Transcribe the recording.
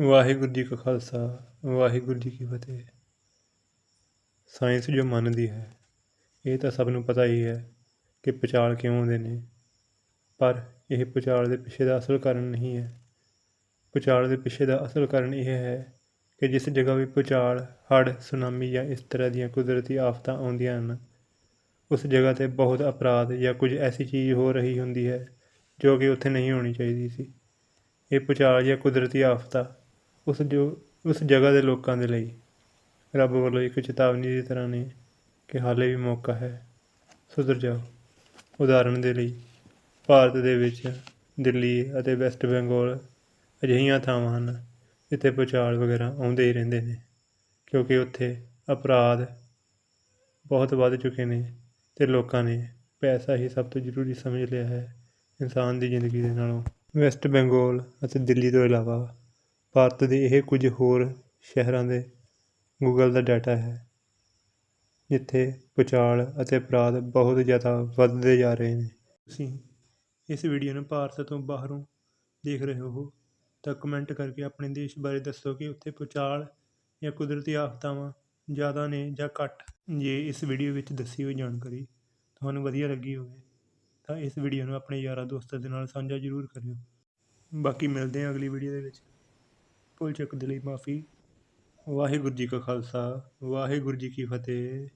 ਵਾਹਿਗੁਰੂ ਜੀ ਕਾ ਖਾਲਸਾ, ਵਾਹਿਗੁਰੂ ਜੀ ਕੀ ਫਤਿਹ। ਸਾਇੰਸ ਜੋ ਮੰਨਦੀ ਹੈ, ਇਹ ਤਾਂ ਸਭ ਨੂੰ ਪਤਾ ਹੀ ਹੈ ਕਿ ਭੂਚਾਲ ਕਿਉਂ ਆਉਂਦੇ ਨੇ। ਪਰ ਇਹ ਭੂਚਾਲ ਦੇ ਪਿੱਛੇ ਦਾ ਅਸਲ ਕਾਰਨ ਨਹੀਂ ਹੈ। ਭੂਚਾਲ ਦੇ ਪਿੱਛੇ ਦਾ ਅਸਲ ਕਾਰਨ ਇਹ ਹੈ ਕਿ ਜਿਸ ਜਗ੍ਹਾ ਵੀ ਭੂਚਾਲ ਹੜ੍ਹ, ਸੁਨਾਮੀ ਜਾਂ ਇਸ ਤਰ੍ਹਾਂ ਦੀਆਂ ਕੁਦਰਤੀ ਆਫਤਾਂ ਆਉਂਦੀਆਂ ਹਨ, ਉਸ ਜਗ੍ਹਾ 'ਤੇ ਬਹੁਤ ਅਪਰਾਧ ਜਾਂ ਕੁਝ ਐਸੀ ਚੀਜ਼ ਹੋ ਰਹੀ ਹੁੰਦੀ ਹੈ ਜੋ ਕਿ ਉੱਥੇ ਨਹੀਂ ਹੋਣੀ ਚਾਹੀਦੀ ਸੀ। ਇਹ ਭੂਚਾਲ ਜਾਂ ਕੁਦਰਤੀ ਆਫਤਾਂ ਉਸ ਜੋ, ਉਸ ਜਗ੍ਹਾ ਦੇ ਲੋਕਾਂ ਦੇ ਲਈ ਰੱਬ ਵੱਲੋਂ ਇੱਕ ਚੇਤਾਵਨੀ ਦੀ ਤਰ੍ਹਾਂ ਨੇ ਕਿ ਹਾਲੇ ਵੀ ਮੌਕਾ ਹੈ। ਸੁਧਰ ਜਾਓ। ਉਦਾਹਰਣ ਦੇ ਲਈ, ਭਾਰਤ ਦੇ ਵਿੱਚ ਦਿੱਲੀ ਅਤੇ ਵੈਸਟ ਬੰਗਾਲ ਅਜਿਹੀਆਂ ਥਾਵਾਂ ਹਨ ਜਿੱਥੇ ਭੂਚਾਲ ਵਗੈਰਾ ਆਉਂਦੇ ਹੀ ਰਹਿੰਦੇ ਨੇ, ਕਿਉਂਕਿ ਉੱਥੇ ਅਪਰਾਧ ਬਹੁਤ ਵੱਧ ਚੁੱਕੇ ਨੇ ਅਤੇ ਲੋਕਾਂ ਨੇ ਪੈਸਾ ਹੀ ਸਭ ਤੋਂ ਜ਼ਰੂਰੀ ਸਮਝ ਲਿਆ ਹੈ ਇਨਸਾਨ ਦੀ ਜ਼ਿੰਦਗੀ ਦੇ ਨਾਲੋਂ। ਵੈਸਟ ਬੰਗਾਲ ਅਤੇ ਦਿੱਲੀ ਤੋਂ ਇਲਾਵਾ ਭਾਰਤ ਦੇ ਇਹ ਕੁਝ ਹੋਰ ਸ਼ਹਿਰਾਂ ਦੇ ਗੂਗਲ ਦਾ ਡਾਟਾ ਹੈ, ਜਿੱਥੇ ਭੂਚਾਲ ਅਤੇ ਅਪਰਾਧ ਬਹੁਤ ਜ਼ਿਆਦਾ ਵੱਧਦੇ ਜਾ ਰਹੇ ਨੇ। ਤੁਸੀਂ ਇਸ ਵੀਡੀਓ ਨੂੰ ਭਾਰਤ ਤੋਂ ਬਾਹਰੋਂ ਦੇਖ ਰਹੇ ਹੋ ਤਾਂ ਕਮੈਂਟ ਕਰਕੇ ਆਪਣੇ ਦੇਸ਼ ਬਾਰੇ ਦੱਸੋ ਕਿ ਉੱਥੇ ਭੂਚਾਲ ਜਾਂ ਕੁਦਰਤੀ ਆਫਤਾਵਾਂ ਜ਼ਿਆਦਾ ਨੇ ਜਾਂ ਘੱਟ। ਜੇ ਇਸ ਵੀਡੀਓ ਵਿੱਚ ਦੱਸੀ ਹੋਈ ਜਾਣਕਾਰੀ ਤੁਹਾਨੂੰ ਵਧੀਆ ਲੱਗੀ ਹੋਵੇ ਤਾਂ ਇਸ ਵੀਡੀਓ ਨੂੰ ਆਪਣੇ ਯਾਰਾਂ ਦੋਸਤਾਂ ਦੇ ਨਾਲ ਸਾਂਝਾ ਜ਼ਰੂਰ ਕਰਿਓ। ਬਾਕੀ ਮਿਲਦੇ ਹਾਂ ਅਗਲੀ ਵੀਡੀਓ ਦੇ ਵਿੱਚ। ਭੁੱਲ ਚੁੱਕ ਦੇ ਲਈ ਮਾਫੀ। ਵਾਹਿਗੁਰੂ ਜੀ ਕਾ ਖਾਲਸਾ ਵਾਹਿਗੁਰੂ ਜੀ ਕੀ ਫਤਿਹ।